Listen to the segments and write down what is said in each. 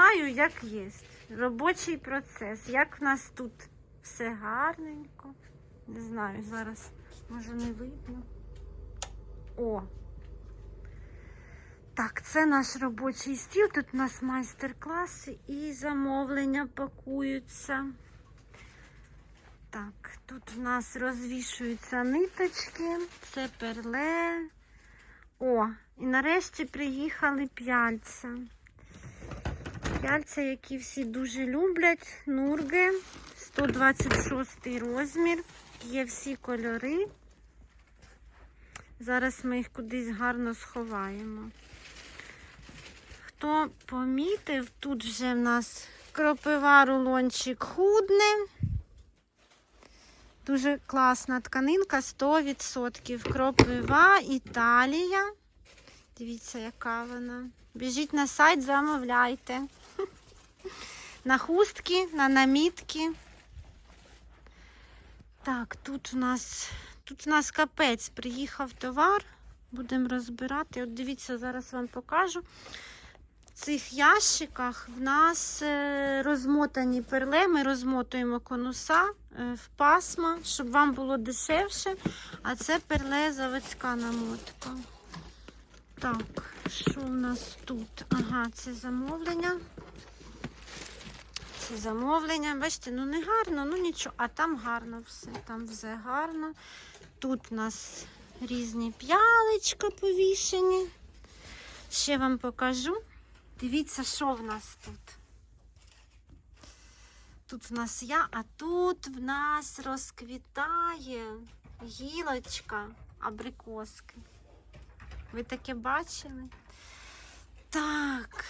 знімаю, як є. Робочий процес. Як в нас тут все гарненько. Не знаю, зараз може не видно. О! Так, це наш робочий стіл. Тут у нас майстер-класи і замовлення пакуються. Так, тут у нас розвішуються ниточки, це перле. О, і нарешті приїхали п'яльця. П'яльця, які всі дуже люблять. Нурги, 126 розмір. Є всі кольори. Зараз ми їх кудись гарно сховаємо. Хто помітив, тут вже в нас кропива рулончик худне. Дуже класна тканинка, 100%. Кропива Італія. Дивіться, яка вона. Біжіть на сайт, замовляйте. На хустки, на намітки. Так, тут у нас тут у нас капець. Приїхав товар. Будемо розбирати. От дивіться, зараз вам покажу. В цих ящиках в нас е, розмотані перли. Ми розмотуємо конуса е, в пасма, щоб вам було дешевше. А це перле заводська намотка. Так, що в нас тут? Ага, це замовлення. Це замовлення. Бачите, ну не гарно, ну нічого. А там гарно все. Там все гарно. Тут у нас різні п'ялечка повішені. Ще вам покажу. Дивіться, що в нас тут. Тут в нас я, а тут в нас розквітає гілочка абрикоски. Ви таке бачили? Так,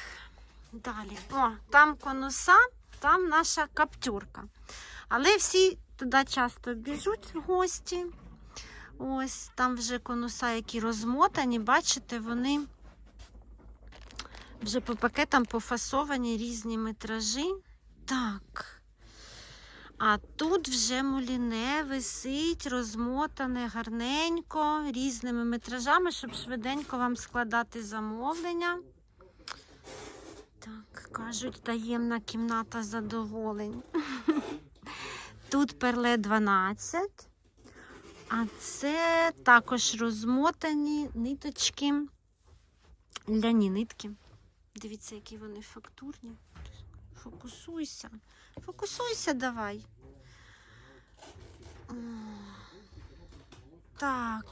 далі. О, там конуса, там наша каптюрка. Але всі туди часто біжуть гості. Ось там вже конуса, які розмотані, бачите, вони вже по пакетам пофасовані різні метражі. Так. А тут вже муліне висить, розмотане гарненько, різними метражами, щоб швиденько вам складати замовлення. Так, кажуть, таємна кімната задоволень. Тут перле 12. А це також розмотані ниточки, ляні нитки. Дивіться, які вони фактурні. Фокусуйся. Фокусуйся давай. Так.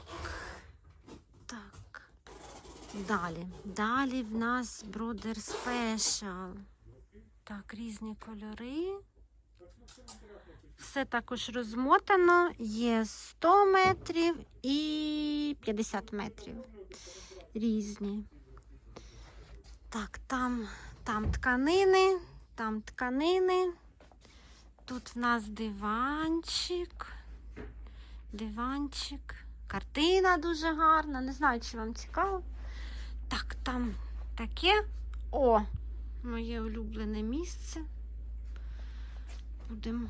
Далі. Далі в нас Brother Special. Так, різні кольори. Все також розмотано. Є 100 метрів і 50 метрів. Різні. Так, там, там тканини, там тканини. Тут в нас диванчик. Диванчик. Картина дуже гарна. Не знаю, чи вам цікаво. Так, там таке. О, моє улюблене місце. Будемо